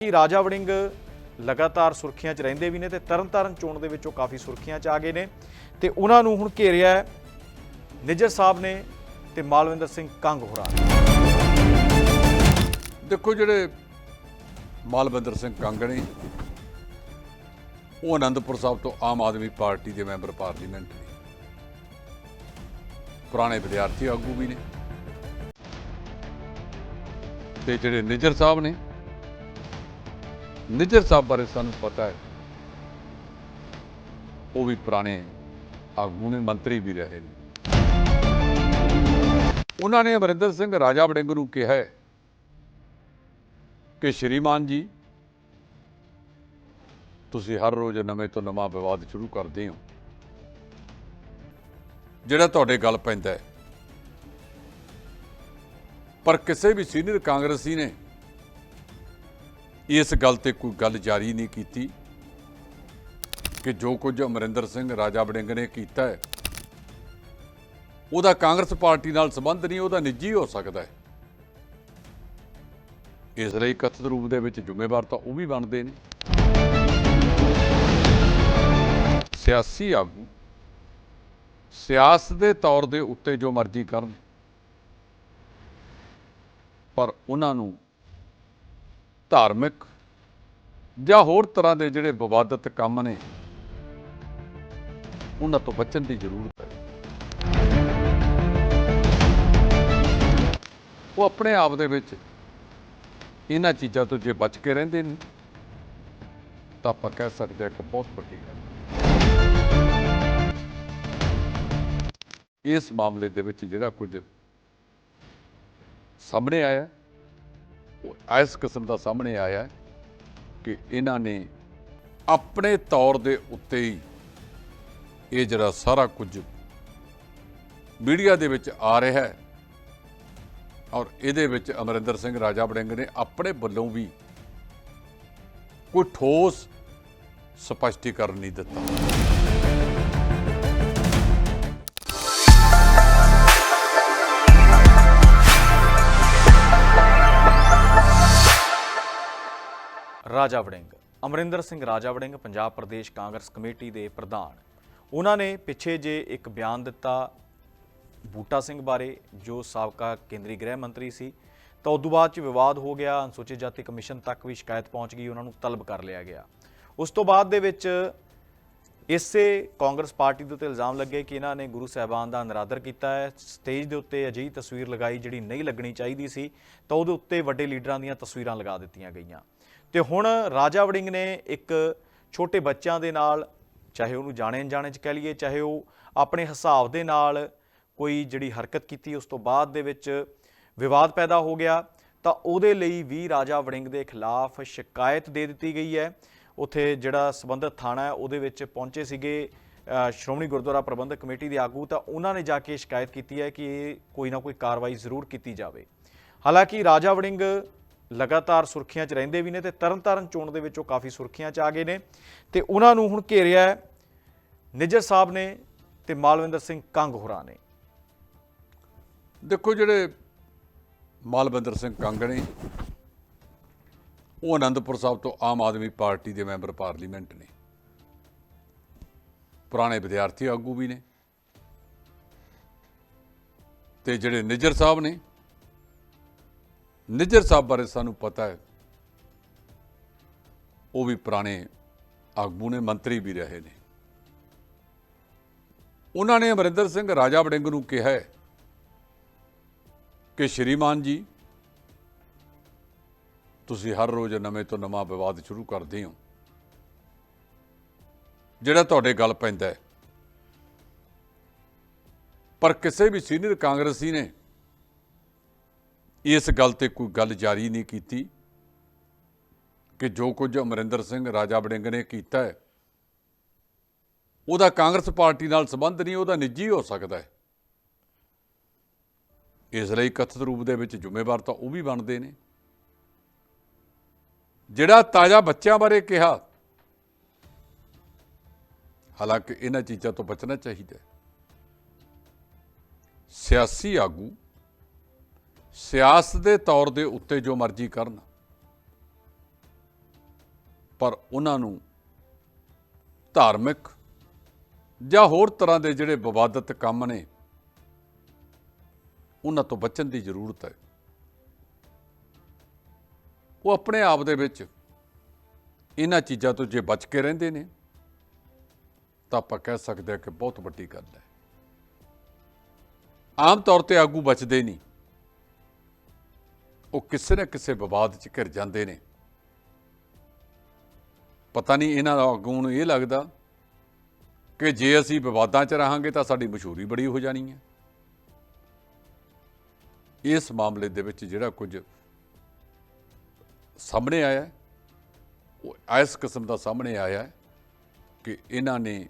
ਕਿ ਰਾਜਾ ਵੜਿੰਗ ਲਗਾਤਾਰ ਸੁਰਖੀਆਂ 'ਚ ਰਹਿੰਦੇ ਵੀ ਨੇ ਤੇ ਤਰਨਤਾਰਨ ਚੋਣ ਦੇ ਵਿੱਚ ਉਹ ਕਾਫੀ ਸੁਰਖੀਆਂ 'ਚ ਆ ਗਏ ਨੇ। ਤੇ ਉਹਨਾਂ ਨੂੰ ਹੁਣ ਘੇਰਿਆ ਹੈ ਨਿੱਜਰ ਸਾਹਿਬ ਨੇ ਤੇ ਮਾਲਵਿੰਦਰ ਸਿੰਘ ਕੰਗ ਹੋਰਾਂ ਨੇ। ਦੇਖੋ ਜਿਹੜੇ ਮਾਲਵਿੰਦਰ ਸਿੰਘ ਕੰਗ ਨੇ, ਉਹ ਅਨੰਦਪੁਰ ਸਾਹਿਬ ਤੋਂ ਆਮ ਆਦਮੀ ਪਾਰਟੀ ਦੇ ਮੈਂਬਰ ਪਾਰਲੀਮੈਂਟ ਨੇ। ਪੁਰਾਣੇ ਵਿਦਿਆਰਥੀ ਆਗੂ ਵੀ ਨੇ। ਤੇ ਜਿਹੜੇ ਨਿੱਜਰ ਸਾਹਿਬ ਨੇ ਨਿੱਜਰ ਸਾਹਿਬ ਬਾਰੇ ਸਾਨੂੰ ਪਤਾ ਹੈ। ਉਹ ਵੀ ਪੁਰਾਣੇ ਆਗੂ ਨੇ, ਮੰਤਰੀ ਵੀ ਰਹੇ ਨੇ। ਉਹਨਾਂ ਨੇ ਅਮਰਿੰਦਰ ਸਿੰਘ ਰਾਜਾ ਵੜਿੰਗ ਨੂੰ ਕਿਹਾ ਹੈ ਕਿ, ਸ਼੍ਰੀਮਾਨ ਜੀ, ਤੁਸੀਂ ਹਰ ਰੋਜ਼ ਨਵੇਂ ਤੋਂ ਨਵਾਂ ਵਿਵਾਦ ਸ਼ੁਰੂ ਕਰਦੇ ਹੋ। ਜਿਹੜਾ ਤੁਹਾਡੇ ਗੱਲ ਪੈਂਦਾ ਹੈ। ਪਰ ਕਿਸੇ ਵੀ ਸੀਨੀਅਰ ਕਾਂਗਰਸੀ ਨੇ ਇਸ ਗੱਲ ਤੇ ਕੋਈ ਗੱਲ ਜਾਰੀ ਨਹੀਂ ਕੀਤੀ ਕਿ ਜੋ ਕੁਝ ਅਮਰਿੰਦਰ ਸਿੰਘ ਰਾਜਾ ਵੜਿੰਗ ਨੇ ਕੀਤਾ ਹੈ, ਉਹਦਾ ਕਾਂਗਰਸ ਪਾਰਟੀ ਨਾਲ ਸੰਬੰਧ ਨਹੀਂ, ਉਹਦਾ ਨਿੱਜੀ ਹੋ ਸਕਦਾ ਹੈ। ਇਸ ਲਈ ਕਥਿਤ ਰੂਪ ਦੇ ਵਿੱਚ ਜ਼ਿੰਮੇਵਾਰ ਤਾਂ ਉਹ ਵੀ ਬਣਦੇ ਨੇ। ਸਿਆਸੀ ਆਗੂ ਸਿਆਸਤ ਦੇ ਤੌਰ ਦੇ ਉੱਤੇ ਜੋ ਮਰਜ਼ੀ ਕਰਨ, ਪਰ ਉਹਨਾਂ ਨੂੰ ਧਾਰਮਿਕ ਜਾਂ ਹੋਰ ਤਰ੍ਹਾਂ ਦੇ ਜਿਹੜੇ ਵਿਵਾਦਤ ਕੰਮ ਨੇ, ਉਹਨਾਂ ਤੋਂ ਬਚਣ ਦੀ ਜ਼ਰੂਰਤ ਹੈ। ਉਹ ਆਪਣੇ ਆਪ ਦੇ ਵਿੱਚ ਇਹਨਾਂ ਚੀਜ਼ਾਂ ਤੋਂ ਜੇ ਬਚ ਕੇ ਰਹਿੰਦੇ ਨੇ, ਤਾਂ ਆਪਾਂ ਕਹਿ ਸਕਦੇ ਹਾਂ ਕਿ ਬਹੁਤ ਵੱਡੀ ਗੱਲ ਇਸ ਮਾਮਲੇ ਦੇ ਵਿੱਚ ਜਿਹੜਾ ਕੁਝ ਸਾਹਮਣੇ ਆਇਆ ਇਸ ਕਿਸਮ ਦਾ ਸਾਹਮਣੇ ਆਇਆ ਕਿ ਇਹਨਾਂ ਨੇ ਆਪਣੇ ਤੌਰ ਦੇ ਉੱਤੇ ਹੀ ਇਹ ਜਿਹੜਾ ਸਾਰਾ ਕੁਝ ਮੀਡੀਆ ਦੇ ਵਿੱਚ ਆ ਰਿਹਾ ਹੈ ਔਰ ਇਹਦੇ ਵਿੱਚ ਅਮਰਿੰਦਰ ਸਿੰਘ ਰਾਜਾ ਵੜਿੰਗ ਨੇ ਆਪਣੇ ਵੱਲੋਂ ਵੀ ਕੋਈ ਠੋਸ ਸਪਸ਼ਟੀਕਰਨ ਨਹੀਂ ਦਿੱਤਾ। ਰਾਜਾ ਵੜਿੰਗ, ਅਮਰਿੰਦਰ ਸਿੰਘ ਰਾਜਾ ਵੜਿੰਗ, ਪੰਜਾਬ ਪ੍ਰਦੇਸ਼ ਕਾਂਗਰਸ ਕਮੇਟੀ ਦੇ ਪ੍ਰਧਾਨ। ਉਹਨਾਂ ਨੇ ਪਿੱਛੇ ਜੇ ਇੱਕ ਬਿਆਨ ਦਿੱਤਾ ਬੂਟਾ ਸਿੰਘ ਬਾਰੇ, ਜੋ ਸਾਬਕਾ ਕੇਂਦਰੀ ਗ੍ਰਹਿ ਮੰਤਰੀ ਸੀ, ਤਾਂ ਉਦੋਂ ਬਾਅਦ ਚ ਵਿਵਾਦ ਹੋ ਗਿਆ, ਅਨੁਸੂਚਿਤ ਜਾਤੀ ਕਮਿਸ਼ਨ ਤੱਕ ਵੀ ਸ਼ਿਕਾਇਤ ਪਹੁੰਚ ਗਈ, ਉਹਨਾਂ ਨੂੰ ਤਲਬ ਕਰ ਲਿਆ ਗਿਆ। ਉਸ ਤੋਂ ਬਾਅਦ ਦੇ ਵਿੱਚ ਇਸੇ ਕਾਂਗਰਸ ਪਾਰਟੀ ਦੇ ਉੱਤੇ ਇਲਜ਼ਾਮ ਲੱਗੇ ਕਿ ਇਹਨਾਂ ਨੇ ਗੁਰੂ ਸਾਹਿਬਾਨ ਦਾ ਨਿਰਾਦਰ ਕੀਤਾ ਹੈ। ਸਟੇਜ ਦੇ ਉੱਤੇ ਅਜਿਹੀ ਤਸਵੀਰ ਲਗਾਈ ਜਿਹੜੀ ਨਹੀਂ ਲੱਗਣੀ ਚਾਹੀਦੀ ਸੀ, ਤਾਂ ਉਹਦੇ ਉੱਤੇ ਵੱਡੇ ਲੀਡਰਾਂ ਦੀਆਂ ਤਸਵੀਰਾਂ ਲਗਾ ਦਿੱਤੀਆਂ ਗਈਆਂ। ਤੇ ਹੁਣ ਰਾਜਾ ਵੜਿੰਗ ਨੇ ਇੱਕ ਛੋਟੇ ਬੱਚਿਆਂ ਦੇ ਨਾਲ, ਚਾਹੇ ਉਹਨੂੰ ਜਾਣੇ ਅਣਜਾਣੇ ਚ ਕਹਿ ਲਈਏ, ਚਾਹੇ ਉਹ ਆਪਣੇ ਹਿਸਾਬ ਦੇ ਨਾਲ ਕੋਈ ਜਿਹੜੀ ਹਰਕਤ ਕੀਤੀ, ਉਸ ਤੋਂ ਬਾਅਦ ਦੇ ਵਿੱਚ ਵਿਵਾਦ ਪੈਦਾ ਹੋ ਗਿਆ, ਤਾਂ ਉਹਦੇ ਲਈ ਵੀ ਰਾਜਾ ਵੜਿੰਗ ਦੇ ਖਿਲਾਫ ਸ਼ਿਕਾਇਤ ਦੇ ਦਿੱਤੀ ਗਈ ਹੈ। ਉੱਥੇ ਜਿਹੜਾ ਸਬੰਧਤ ਥਾਣਾ ਹੈ, ਉਹਦੇ ਵਿੱਚ ਪਹੁੰਚੇ ਸੀਗੇ ਸ਼੍ਰੋਮਣੀ ਗੁਰਦੁਆਰਾ ਪ੍ਰਬੰਧਕ ਕਮੇਟੀ ਦੇ ਆਗੂ। ਤਾਂ ਉਹਨਾਂ ਨੇ ਜਾ ਕੇ ਸ਼ਿਕਾਇਤ ਕੀਤੀ ਹੈ ਕਿ ਇਹ ਕੋਈ ਨਾ ਕੋਈ ਕਾਰਵਾਈ ਜ਼ਰੂਰ ਕੀਤੀ ਜਾਵੇ। ਹਾਲਾਂਕਿ ਰਾਜਾ ਵੜਿੰਗ ਲਗਾਤਾਰ ਸੁਰਖੀਆਂ 'ਚ ਰਹਿੰਦੇ ਵੀ ਨੇ ਤੇ ਤਰਨਤਾਰਨ ਚੋਣ ਦੇ ਵਿੱਚ ਉਹ ਕਾਫੀ ਸੁਰਖੀਆਂ 'ਚ ਆ ਗਏ ਨੇ। ਤੇ ਉਹਨਾਂ ਨੂੰ ਹੁਣ ਘੇਰਿਆ ਹੈ ਨਿੱਜਰ ਸਾਹਿਬ ਨੇ ਤੇ ਮਾਲਵਿੰਦਰ ਸਿੰਘ ਕੰਗ ਹੋਰਾਂ ਨੇ। ਦੇਖੋ ਜਿਹੜੇ ਮਾਲਵਿੰਦਰ ਸਿੰਘ ਕੰਗ ਨੇ ਉਹ ਆਨੰਦਪੁਰ ਸਾਹਿਬ ਤੋਂ ਆਮ ਆਦਮੀ ਪਾਰਟੀ ਦੇ ਮੈਂਬਰ ਪਾਰਲੀਮੈਂਟ ਨੇ। ਪੁਰਾਣੇ ਵਿਦਿਆਰਥੀ ਆਗੂ ਵੀ ਨੇ। ਤੇ ਜਿਹੜੇ ਨਿਜਰ ਸਾਹਿਬ ਨੇ, ਨਿਜਰ ਸਾਹਿਬ ਬਾਰੇ ਸਾਨੂੰ ਪਤਾ ਹੈ, ਉਹ ਵੀ ਪੁਰਾਣੇ ਆਗੂ ਨੇ, ਮੰਤਰੀ ਵੀ ਰਹੇ ਨੇ। ਉਹਨਾਂ ਨੇ ਅਮਰਿੰਦਰ ਸਿੰਘ ਰਾਜਾ ਵੜਿੰਗ ਨੂੰ ਕਿਹਾ ਕਿ ਸ਼੍ਰੀਮਾਨ ਜੀ ਤੁਸੀਂ ਹਰ ਰੋਜ਼ ਨਵੇਂ ਤੋਂ ਨਵਾਂ ਵਿਵਾਦ ਸ਼ੁਰੂ ਕਰਦੇ ਹੋ। ਜਿਹੜਾ ਤੁਹਾਡੇ ਗੱਲ ਪੈਂਦਾ ਹੈ। ਪਰ ਕਿਸੇ ਵੀ ਸੀਨੀਅਰ ਕਾਂਗਰਸੀ ਨੇ ਇਸ ਗੱਲ ਤੇ ਕੋਈ ਗੱਲ ਜਾਰੀ ਨਹੀਂ ਕੀਤੀ ਕਿ ਜੋ ਕੁਝ ਅਮਰਿੰਦਰ ਸਿੰਘ ਰਾਜਾ ਬੜਿੰਗ ਨੇ ਕੀਤਾ ਹੈ, ਉਹਦਾ ਕਾਂਗਰਸ ਪਾਰਟੀ ਨਾਲ ਸੰਬੰਧ ਨਹੀਂ, ਉਹਦਾ ਨਿੱਜੀ ਹੋ ਸਕਦਾ ਹੈ। ਇਸ ਲਈ ਕਥਿਤ ਰੂਪ ਦੇ ਵਿੱਚ ਜ਼ਿੰਮੇਵਾਰ ਤਾਂ ਉਹ ਵੀ ਬਣਦੇ ਨੇ। ਜਿਹੜਾ ਤਾਜ਼ਾ ਬੱਚਿਆਂ ਬਾਰੇ ਕਿਹਾ, ਹਾਲਾਂਕਿ ਇਹਨਾਂ ਚੀਜ਼ਾਂ ਤੋਂ ਬਚਣਾ ਚਾਹੀਦਾ ਹੈ। ਸਿਆਸੀ ਆਗੂ ਸਿਆਸਤ ਦੇ ਤੌਰ ਦੇ ਉੱਤੇ ਜੋ ਮਰਜ਼ੀ ਕਰਨ, ਪਰ ਉਹਨਾਂ ਨੂੰ ਧਾਰਮਿਕ ਜਾਂ ਹੋਰ ਤਰ੍ਹਾਂ ਦੇ ਜਿਹੜੇ ਵਿਵਾਦਤ ਕੰਮ ਨੇ, ਉਹਨਾਂ ਤੋਂ ਬਚਣ ਦੀ ਜ਼ਰੂਰਤ ਹੈ। ਉਹ ਆਪਣੇ ਆਪ ਦੇ ਵਿੱਚ ਇਹਨਾਂ ਚੀਜ਼ਾਂ ਤੋਂ ਜੇ ਬਚ ਕੇ ਰਹਿੰਦੇ ਨੇ, ਤਾਂ ਆਪਾਂ ਕਹਿ ਸਕਦੇ ਹਾਂ ਕਿ ਬਹੁਤ ਵੱਡੀ ਗੱਲ ਹੈ। ਆਮ ਤੌਰ ਤੇ ਆਗੂ ਬਚਦੇ ਨਹੀਂ। ਉਹ ਕਿਸੇ ਨਾ ਕਿਸੇ ਵਿਵਾਦ 'ਚ ਘਿਰ ਜਾਂਦੇ ਨੇ। ਪਤਾ ਨਹੀਂ ਇਹਨਾਂ ਦਾ ਆਗੂ ਨੂੰ ਇਹ ਲੱਗਦਾ ਕਿ ਜੇ ਅਸੀਂ ਵਿਵਾਦਾਂ 'ਚ ਰਹਾਂਗੇ ਤਾਂ ਸਾਡੀ ਮਸ਼ਹੂਰੀ ਬੜੀ ਹੋ ਜਾਣੀ ਹੈ। ਇਸ ਮਾਮਲੇ ਦੇ ਵਿੱਚ ਜਿਹੜਾ ਕੁਝ ਸਾਹਮਣੇ ਆਇਆ ਉਹ ਇਸ ਕਿਸਮ ਦਾ ਸਾਹਮਣੇ ਆਇਆ ਕਿ ਇਹਨਾਂ ਨੇ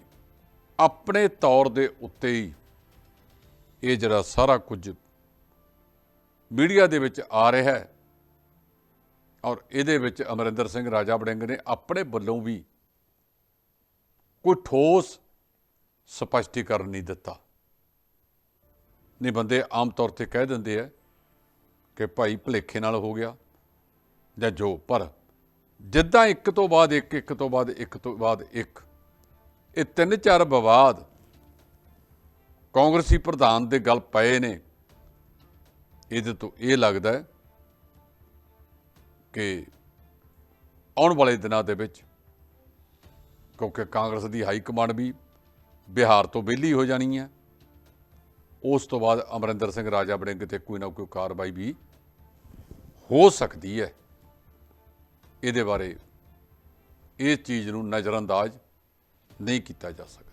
ਆਪਣੇ ਤੌਰ ਦੇ ਉੱਤੇ ਹੀ ਇਹ ਜਿਹੜਾ ਸਾਰਾ ਕੁਝ ਮੀਡੀਆ ਦੇ ਵਿੱਚ ਆ ਰਿਹਾ ਹੈ ਔਰ ਇਹਦੇ ਵਿੱਚ ਅਮਰਿੰਦਰ ਸਿੰਘ ਰਾਜਾ ਬੜਿੰਗ ਨੇ ਆਪਣੇ ਵੱਲੋਂ ਵੀ ਕੋਈ ਠੋਸ ਸਪਸ਼ਟੀਕਰਨ ਨਹੀਂ ਦਿੱਤਾ। ਨਹੀਂ, ਬੰਦੇ ਆਮ ਤੌਰ ਤੇ ਕਹਿ ਦਿੰਦੇ ਆ ਕਿ ਭਾਈ ਭਲੇਖੇ ਨਾਲ ਹੋ ਗਿਆ। ਜਾਂ ਜੋ, ਪਰ ਜਿੱਦਾਂ ਇੱਕ ਤੋਂ ਬਾਅਦ ਇੱਕ ਇੱਕ ਤੋਂ ਬਾਅਦ ਇੱਕ ਤੋਂ ਬਾਅਦ ਇੱਕ, ਇਹ ਤਿੰਨ ਚਾਰ ਵਿਵਾਦ ਕਾਂਗਰਸੀ ਪ੍ਰਧਾਨ ਦੇ ਗੱਲ ਪਏ ਨੇ। ਇਹਦੇ ਤੋਂ ਇਹ ਲੱਗਦਾ ਹੈ ਕਿ ਆਉਣ ਵਾਲੇ ਦਿਨਾਂ ਦੇ ਵਿੱਚ, ਕਿਉਂਕਿ ਕਾਂਗਰਸ ਦੀ ਹਾਈ ਕਮਾਂਡ ਵੀ ਬਿਹਾਰ ਤੋਂ ਵਿਹਲੀ ਹੋ ਜਾਣੀ ਹੈ, ਉਸ ਤੋਂ ਬਾਅਦ ਅਮਰਿੰਦਰ ਸਿੰਘ ਰਾਜਾ ਵੜਿੰਗ ਤੇ ਕੋਈ ਨਾ ਕੋਈ ਕਾਰਵਾਈ ਵੀ ਹੋ ਸਕਦੀ ਹੈ। ਇਹਦੇ ਬਾਰੇ ਇਹ ਚੀਜ਼ ਨੂੰ ਨਜ਼ਰਅੰਦਾਜ਼ ਨਹੀਂ ਕੀਤਾ ਜਾ ਸਕਦਾ।